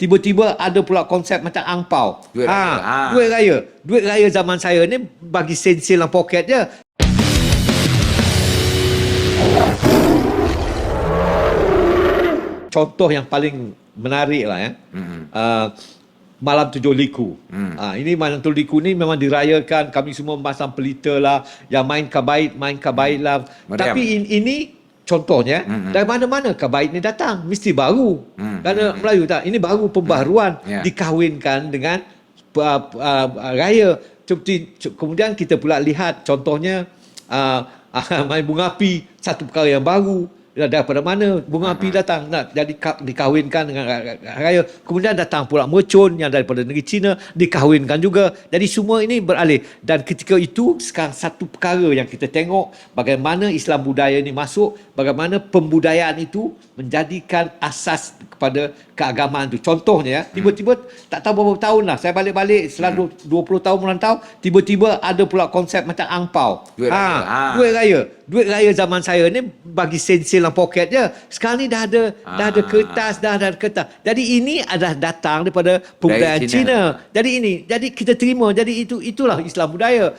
tiba-tiba ada pula konsep macam angpau. Duit raya. ha, Ha. duit raya. Duit raya zaman saya ni bagi sen-sen dalam poket je. Contoh yang paling menarik lah ya. Mm-mm. Uh, malam tujuh liku. Hmm. Ah, ini malam tujuh liku ni memang dirayakan. Kami semua masang pelita lah. Yang main kabaid, main kabaid lah. Meriam. Tapi in, ini contohnya Mm-mm. dari mana-mana kabaid ni datang. Mesti baru. Mm. Kerana Melayu tak. Ini baru pembaharuan. Ya. Dikahwinkan dengan uh, uh, raya. Seperti kemudian kita pula lihat contohnya uh, main bunga api satu perkara yang baru daripada mana bunga api datang nak jadi ka- dikahwinkan dengan ra- ra- raya. Kemudian datang pula mercun yang daripada negeri Cina dikahwinkan juga. Jadi semua ini beralih. Dan ketika itu sekarang satu perkara yang kita tengok bagaimana Islam budaya ini masuk bagaimana pembudayaan itu menjadikan asas kepada keagamaan itu. Contohnya ya tiba-tiba tak tahu berapa tahun lah saya balik-balik setelah 20 tahun merantau tiba-tiba ada pula konsep macam angpau. Duit raya. Ha. duit raya. Duit raya zaman saya ni bagi sen-sen dalam poket je sekarang ni dah ada dah ada Ah. kertas dah ada kertas jadi ini adalah datang daripada kebudayaan Cina. Cina. jadi ini jadi kita terima jadi itu itulah Islam budaya